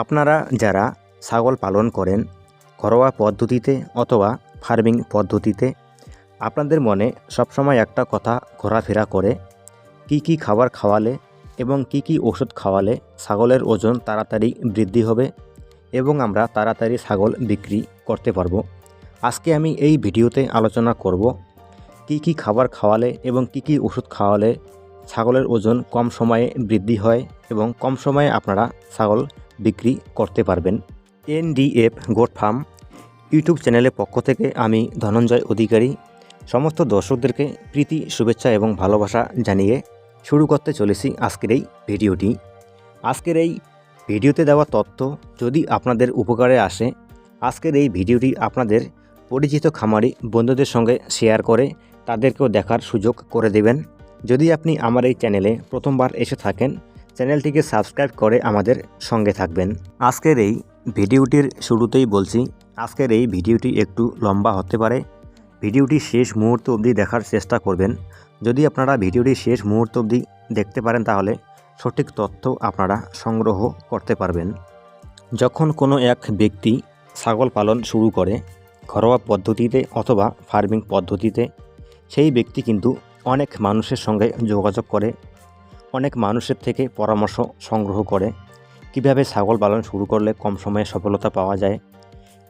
আপনারা যারা ছাগল পালন করেন, ঘরোয়া পদ্ধতিতে অথবা ফার্মিং পদ্ধতিতে, আপনাদের মনে সবসময় একটা কথা ঘোরাফেরা করে, কি কি খাবার খাওয়ালে এবং কি কি ওষুধ খাওয়ালে ছাগলের ওজন তাড়াতাড়ি বৃদ্ধি হবে এবং আমরা তাড়াতাড়ি ছাগল বিক্রি করতে পারব। আজকে আমি এই ভিডিওতে আলোচনা করব, কি কি খাবার খাওয়ালে এবং কি কি ওষুধ খাওয়ালে ছাগলের ওজন কম সময়ে বৃদ্ধি হয় এবং কম সময়ে আপনারা ছাগল বিক্রি করতে পারবেন। এনডিএফ গোট ফার্ম ইউটিউব চ্যানেলের পক্ষ থেকে আমি ধনঞ্জয় অধিকারী। সমস্ত দর্শকদেরকে প্রীতি, শুভেচ্ছা এবং ভালোবাসা জানিয়ে শুরু করতে চলেছি আজকের এই ভিডিওটি। আজকের এই ভিডিওতে দেওয়া তথ্য যদি আপনাদের উপকারে আসে, আজকের এই ভিডিওটি আপনাদের পরিচিত খামারি বন্ধুদের সঙ্গে শেয়ার করে তাদেরকেও দেখার সুযোগ করে দেবেন। যদি আপনি আমার এই চ্যানেলে প্রথমবার এসে থাকেন চ্যানেলটিকে সাবস্ক্রাইব করে আমাদের সঙ্গে থাকবেন। আজকের এই ভিডিওটির শুরুতেই বলছি, আজকের এই ভিডিওটি একটু লম্বা হতে পারে। ভিডিওটি শেষ মুহূর্ত অবধি দেখার চেষ্টা করবেন। যদি আপনারা ভিডিওটি শেষ মুহূর্ত অবধি দেখতে পারেন, তাহলে সঠিক তথ্য আপনারা সংগ্রহ করতে পারবেন। যখন কোনো এক ব্যক্তি ছাগল পালন শুরু করে, ঘরোয়া পদ্ধতিতে অথবা ফার্মিং পদ্ধতিতে, সেই ব্যক্তি কিন্তু অনেক মানুষের সঙ্গে যোগাযোগ করে অনেক মানুষের থেকে পরামর্শ সংগ্রহ করে। কীভাবে ছাগল পালন শুরু করলে কম সময়ে সফলতা পাওয়া যায়?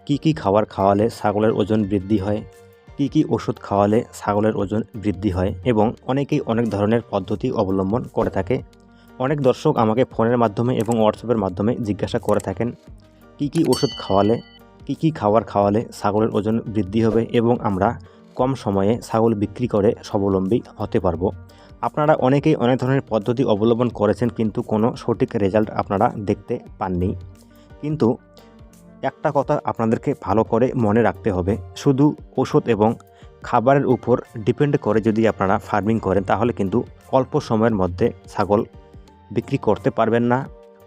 কি কি খাবার খাওয়ালে ছাগলের ওজন বৃদ্ধি হয়? কি কি ওষুধ খাওয়ালে ছাগলের ওজন বৃদ্ধি হয়? এবং অনেকেই অনেক ধরনের পদ্ধতি অবলম্বন করে থাকে। অনেক দর্শক আমাকে ফোনের মাধ্যমে এবং হোয়াটসঅ্যাপের মাধ্যমে জিজ্ঞাসা করে থাকেন, কি কি ওষুধ খাওয়ালে, কি কি খাবার খাওয়ালে ছাগলের ওজন বৃদ্ধি হবে এবং আমরা কম সময়ে ছাগল বিক্রি করে স্বাবলম্বী হতে পারব? আপনারা অনেকেই অনেক ধরনের পদ্ধতি অবলম্বন করেছেন, কিন্তু কোনো সঠিক রেজাল্ট আপনারা দেখতে পাননি। কিন্তু একটা কথা আপনাদেরকে ভালো করে মনে রাখতে হবে, শুধু ওষুধ এবং খাবারের উপর ডিপেন্ড করে যদি আপনারা ফার্মিং করেন, তাহলে কিন্তু অল্প সময়ের মধ্যে ছাগল বিক্রি করতে পারবেন না,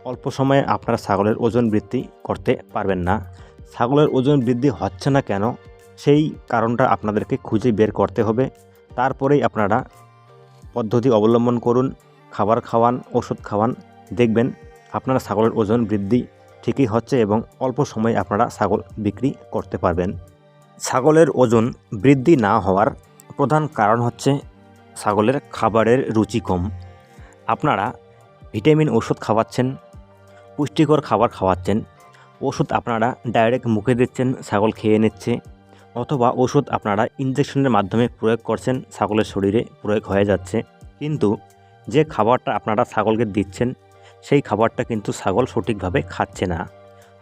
অল্প সময়ে আপনারা ছাগলের ওজন বৃদ্ধি করতে পারবেন না। ছাগলের ওজন বৃদ্ধি হচ্ছে না কেন? সেই কারণটা আপনাদেরকে খুঁজে বের করতে হবে। তারপরেই আপনারা পদ্ধতি অবলম্বন করুন, খাবার খাওয়ান, ওষুধ খাওয়ান, দেখবেন আপনারা ছাগলের ওজন বৃদ্ধি ঠিকই হচ্ছে এবং অল্প সময়ে আপনারা ছাগল বিক্রি করতে পারবেন। ছাগলের ওজন বৃদ্ধি না হওয়ার প্রধান কারণ হচ্ছে ছাগলের খাবারের রুচি কম। আপনারা ভিটামিন ওষুধ খাওয়াচ্ছেন, পুষ্টিকর খাবার খাওয়াচ্ছেন, ওষুধ আপনারা ডাইরেক্ট মুখে দিচ্ছেন, ছাগল খেয়ে নিচ্ছে অথবা ওষুধ আপনারা ইঞ্জেকশনের মাধ্যমে প্রয়োগ করছেন, ছাগলের শরীরে প্রয়োগ হয়ে যাচ্ছে। কিন্তু যে খাবারটা আপনারা ছাগলকে দিচ্ছেন, সেই খাবারটা কিন্তু ছাগল সঠিকভাবে খাচ্ছে না।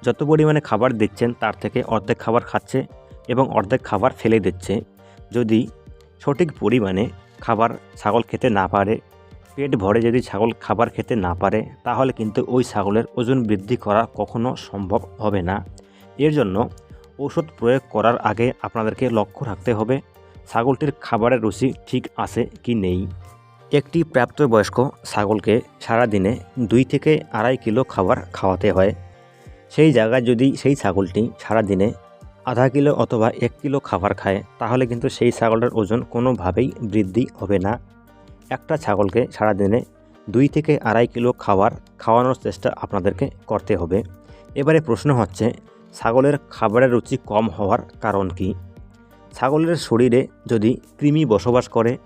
যত পরিমাণে খাবার দিচ্ছেন, তার থেকে অর্ধেক খাবার খাচ্ছে এবং অর্ধেক খাবার ফেলে দিচ্ছে। যদি সঠিক পরিমাণে খাবার ছাগল খেতে না পারে, পেট ভরে যদি ছাগল খাবার খেতে না পারে, তাহলে কিন্তু ওই ছাগলের ওজন বৃদ্ধি করা কখনো সম্ভব হবে না। এর জন্য ওষুধ প্রয়োগ করার আগে আপনাদেরকে লক্ষ্য রাখতে হবে, ছাগলটির খাবারের রুচি ঠিক আছে কি নেই। একটি প্রাপ্তবয়স্ক ছাগলকে সারাদিনে দুই থেকে আড়াই কিলো খাবার খাওয়াতে হয়। সেই জায়গায় যদি সেই ছাগলটি সারাদিনে আধা কিলো অথবা এক কিলো খাবার খায়, তাহলে কিন্তু সেই ছাগলটার ওজন কোনোভাবেই বৃদ্ধি হবে না। একটা ছাগলকে সারাদিনে দুই থেকে আড়াই কিলো খাবার খাওয়ানোর চেষ্টা আপনাদেরকে করতে হবে। এবারে প্রশ্ন হচ্ছে ছাগলের খাবারের রুচি কম হওয়ার কারণ কি? ছাগলের শরীরে যদি কৃমি বসবাস করে,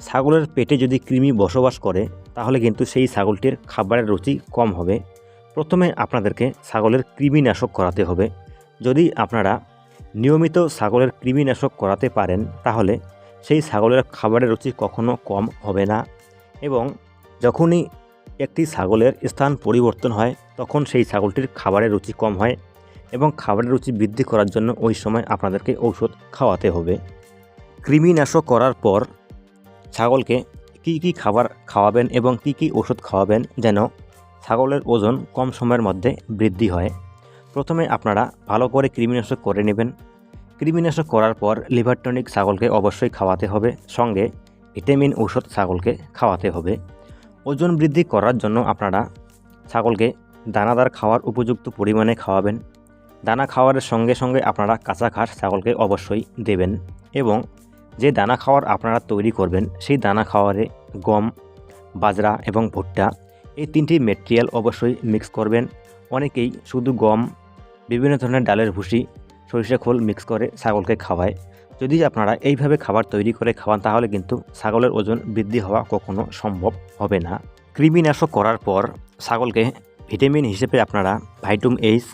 ছাগলের পেটে যদি কৃমি বসবাস করে, তাহলে কিন্তু সেই ছাগলটির খাবারের রুচি কম হবে। প্রথমে আপনাদেরকে ছাগলের কৃমিনাশক করাতে হবে। যদি আপনারা নিয়মিত ছাগলের কৃমিনাশক করাতে পারেন, তাহলে সেই ছাগলের খাবারের রুচি কখনো কম হবে না এবং যখনই একটি ছাগলের স্থান পরিবর্তন হয়, তখন সেই ছাগলটির খাবারের রুচি কম হয়। এবং খাবারের রুচি বৃদ্ধি করার জন্য ওই সময় আপনাদেরকে ঔষধ খাওয়াতে হবে। কৃমিনাশক করার পর ছাগলকে কি কি খাবার খাওয়াবেন এবং কি কি ওষুধ খাওয়াবেন যেন ছাগলের ওজন কম সময়ের মধ্যে বৃদ্ধি হয়। প্রথমে আপনারা ভালো করে কৃমিনাশক করে নেবেন। কৃমিনাশক করার পর লিভার টনিক ছাগলকে অবশ্যই খাওয়াতে হবে। সঙ্গে ভিটামিন ঔষধ ছাগলকে খাওয়াতে হবে। ওজন বৃদ্ধি করার জন্য আপনারা ছাগলকে দানাদার খাওয়ার উপযুক্ত পরিমাণে খাওয়াবেন। দানা খাওয়ারের সঙ্গে সঙ্গে আপনারা কাঁচা ঘাস ছাগলকে অবশ্যই দেবেন এবং যে দানা খাওয়ার আপনারা তৈরি করবেন, সেই দানা খাওয়ারে গম, বাজরা এবং ভুট্টা এই তিনটি মেটেরিয়াল অবশ্যই মিক্স করবেন। অনেকেই শুধু গম, বিভিন্ন ধরনের ডালের ভুসি, সরিষা খোল মিক্স করে ছাগলকে খাওয়ায়। যদি আপনারা এইভাবে খাবার তৈরি করে খাওয়ান, তাহলে কিন্তু ছাগলের ওজন বৃদ্ধি হওয়া কখনো সম্ভব হবে না। কৃমিনাশক করার পর ছাগলকে ভিটামিন হিসেবে আপনারা Vitum H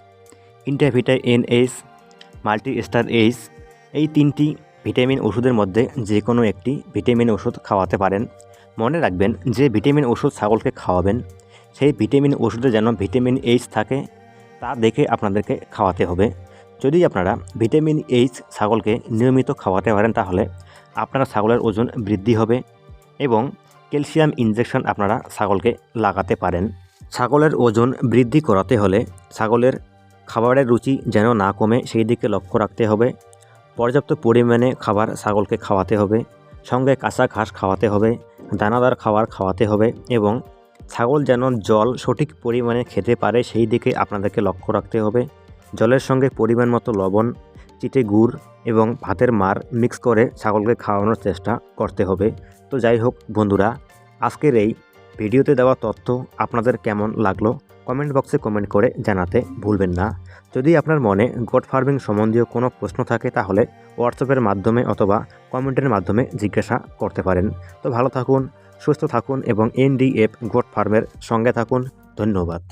Intervita N H multi star H এই তিনটি ভিটামিন ওষুধের মধ্যে যে কোনো একটি ভিটামিন ওষুধ খাওয়াতে পারেন। মনে রাখবেন যে ভিটামিন ওষুধ ছাগলকে খাওয়াবেন, সেই ভিটামিন ওষুধে যেন ভিটামিন এইচ থাকে, তা দেখে আপনাদেরকে খাওয়াতে হবে। যদি আপনারা ভিটামিন এইচ ছাগলকে নিয়মিত খাওয়াতে পারেন তাহলে আপনার ছাগলের ওজন বৃদ্ধি হবে এবং ক্যালসিয়াম ইনজেকশন আপনারা ছাগলকে লাগাতে পারেন। ছাগলের ওজন বৃদ্ধি করাতে হলে ছাগলের খাবারের রুচি যেন না কমে, সেই দিকে লক্ষ্য রাখতে হবে। পর্যাপ্ত পরিমাণে খাবার ছাগলকে খাওয়াতে হবে, সঙ্গে কাঁচা ঘাস খাওয়াতে হবে, দানাদার খাবার খাওয়াতে হবে এবং ছাগল যেন জল সঠিক পরিমাণে খেতে পারে, সেই দিকে আপনাদেরকে লক্ষ্য রাখতে হবে। জলের সঙ্গে পরিমাণ মতো লবণ, চিটে গুড় এবং ভাতের মার মিক্স করে ছাগলকে খাওয়ানোর চেষ্টা করতে হবে। তো যাই হোক বন্ধুরা, আজকের এই ভিডিওতে দেওয়া তথ্য আপনাদের কেমন লাগল? কমেন্ট বক্সে কমেন্ট করে জানাতে ভুলবেন না। যদি আপনার মনে গোট ফার্মিং সম্বন্ধীয় কোনো প্রশ্ন থাকে, তাহলে হোয়াটসঅ্যাপের মাধ্যমে অথবা কমেন্টের মাধ্যমে জিজ্ঞাসা করতে পারেন। তো ভালো থাকুন, সুস্থ থাকুন এবং এনডিএফ গোট ফার্মের সঙ্গে থাকুন। ধন্যবাদ।